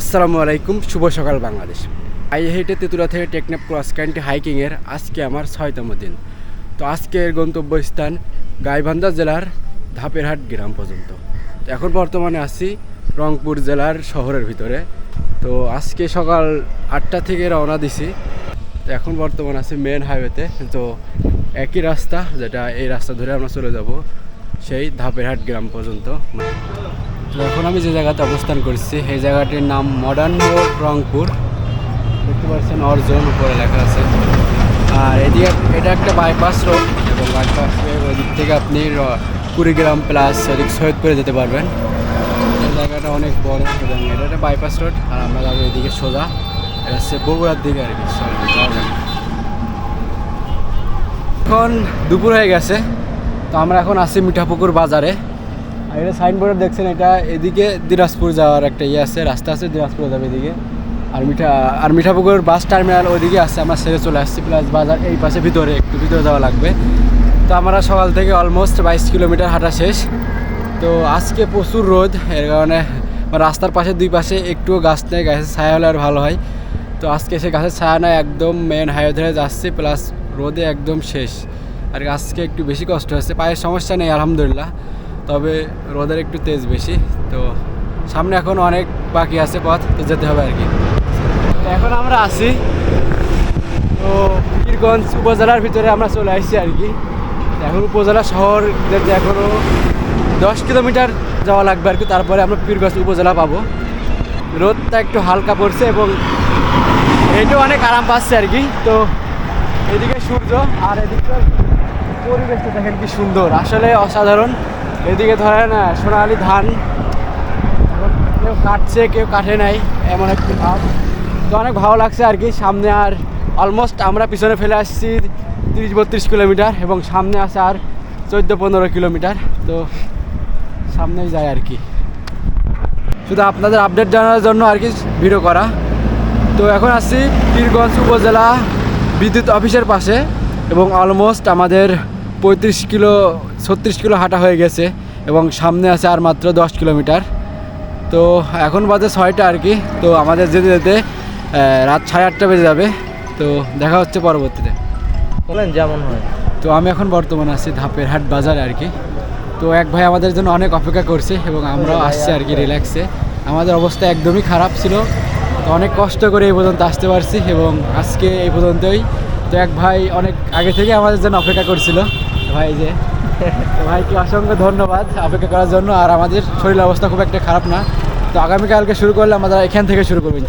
আসসালামু আলাইকুম, শুভ সকাল বাংলাদেশ। আই হেঁটে তেঁতুলা থেকে টেকনাপ ক্রস কান্ট্রি হাইকিংয়ের আজকে আমার ছয়তম দিন। তো আজকের গন্তব্যস্থান গাইবান্ধা জেলার ধাপেরহাট গ্রাম পর্যন্ত। তো এখন বর্তমানে আছি রংপুর জেলার শহরের ভিতরে। তো আজকে সকাল আটটা থেকে রওনা দিছি। তো এখন বর্তমান আছি মেন হাইওয়েতে তো একই রাস্তা যেটা এই রাস্তা ধরে আমরা চলে যাব, সেই ধাপেরহাট গ্রাম পর্যন্ত। তো এখন আমি যে জায়গাতে অবস্থান করছি এই জায়গাটির নাম মডার্ন রোড রংপুর। দেখতে পাচ্ছেন অর্জন, উপরে লেখা আছে। আর এদিকে এটা একটা বাইপাস রোড এবং বাইপাস ওই দিক থেকে আপনি কুড়িগ্রাম প্লাস ওদিক সৈয়দপুরে যেতে পারবেন। জায়গাটা অনেক বড় এবং এটা একটা বাইপাস রোড আর আমরা যাব এদিকে সোজা। এটা হচ্ছে বগুড়ার দিকে আর কি এখন দুপুর হয়ে গেছে, তো আমরা এখন আছি মিঠাপুকুর বাজারে। আর এটা সাইনবোর্ডে দেখছেন, এটা এদিকে দিনাজপুর যাওয়ার একটা ইয়ে আছে, রাস্তা আছে দিনাজপুর যাবে এদিকে। আর মিঠা, আর মিঠাপুকুর বাস টার্মিনাল ওইদিকে আছে, আমরা সেরে চলে আসছি প্লাস বাজার এই পাশে ভিতরে, একটু ভিতরে যাওয়া লাগবে। তো আমরা সকাল থেকে অলমোস্ট বাইশ কিলোমিটার হাঁটা শেষ। তো আজকে প্রচুর রোদ, এর কারণে রাস্তার পাশে দুই পাশে একটুও গাছ নেই, গাছের ছায়া হলে আর ভালো হয়। তো আজকে সে গাছের ছায়া নয় একদম মেন হাইওয়ে ধরে যাচ্ছি প্লাস রোদে একদম শেষ। আর আজকে একটু বেশি কষ্ট হচ্ছে পায়ের সমস্যা নেই, আলহামদুলিল্লাহ। তবে রোদের একটু তেজ বেশি, তো সামনে এখন অনেক বাকি আছে পথ, তো যেতে হবে আর কি। এখন আমরা আছি, তো পীরগঞ্জ উপজেলার ভিতরে আমরা চলে আসছি আর কি। এখন উপজেলা শহর যেতে এখনও দশ কিলোমিটার যাওয়া লাগবে আর কি, তারপরে আমরা পীরগঞ্জ উপজেলা পাবো। রোদটা একটু হালকা পড়ছে এবং এটাও অনেক আরাম পাচ্ছে আর কি, তো এদিকে সূর্য আর এদিকে পরিবেশটা দেখেন কি সুন্দর। আসলে অসাধারণ। এদিকে ধরেন সোনালি ধান। কেউ কাটছে, কেউ কাটে নাই, এমন একটি ভাব। তো অনেক ভালো লাগছে আর কি। সামনে আর অলমোস্ট আমরা পিছনে ফেলে আসছি তিরিশ বত্রিশ কিলোমিটার এবং সামনে আছে আর চোদ্দ পনেরো কিলোমিটার। তো সামনেই যায় আর কি। শুধু আপনাদের আপডেট জানার জন্য আর কি ভিডিও করা। তো এখন আসছি পীরগঞ্জ উপজেলা বিদ্যুৎ অফিসের পাশে এবং অলমোস্ট আমাদের পঁয়ত্রিশ কিলো ছত্রিশ কিলো হাঁটা হয়ে গেছে এবং সামনে আছে আর মাত্র দশ কিলোমিটার। তো এখন বাজে ছয়টা আর কি। তো আমাদের যেতে যেতে রাত সাড়ে আটটা বেজে যাবে। তো দেখা হচ্ছে পরবর্তীতে। বলেন যেমন হয়। তো আমি এখন বর্তমানে আছি ধাপের হাট বাজারে আর কি। তো এক ভাই আমাদের জন্য অনেক অপেক্ষা করছে এবং আমরাও আসছি আর কি রিল্যাক্সে আমাদের অবস্থা একদমই খারাপ ছিল। তো অনেক কষ্ট করে এই পর্যন্ত আসতে পারছি এবং আজকে এই পর্যন্তই। তো এক ভাই অনেক আগে থেকে আমাদের জন্য অপেক্ষা করছিল। ভাই যে। ভাইকে অসংখ্য ধন্যবাদ অপেক্ষা করার জন্য। আর আমাদের শরীর অবস্থা খুব একটা খারাপ না। তো আগামীকালকে শুরু করলে আমরা এখান থেকে শুরু করব ইনশাল্লাহ।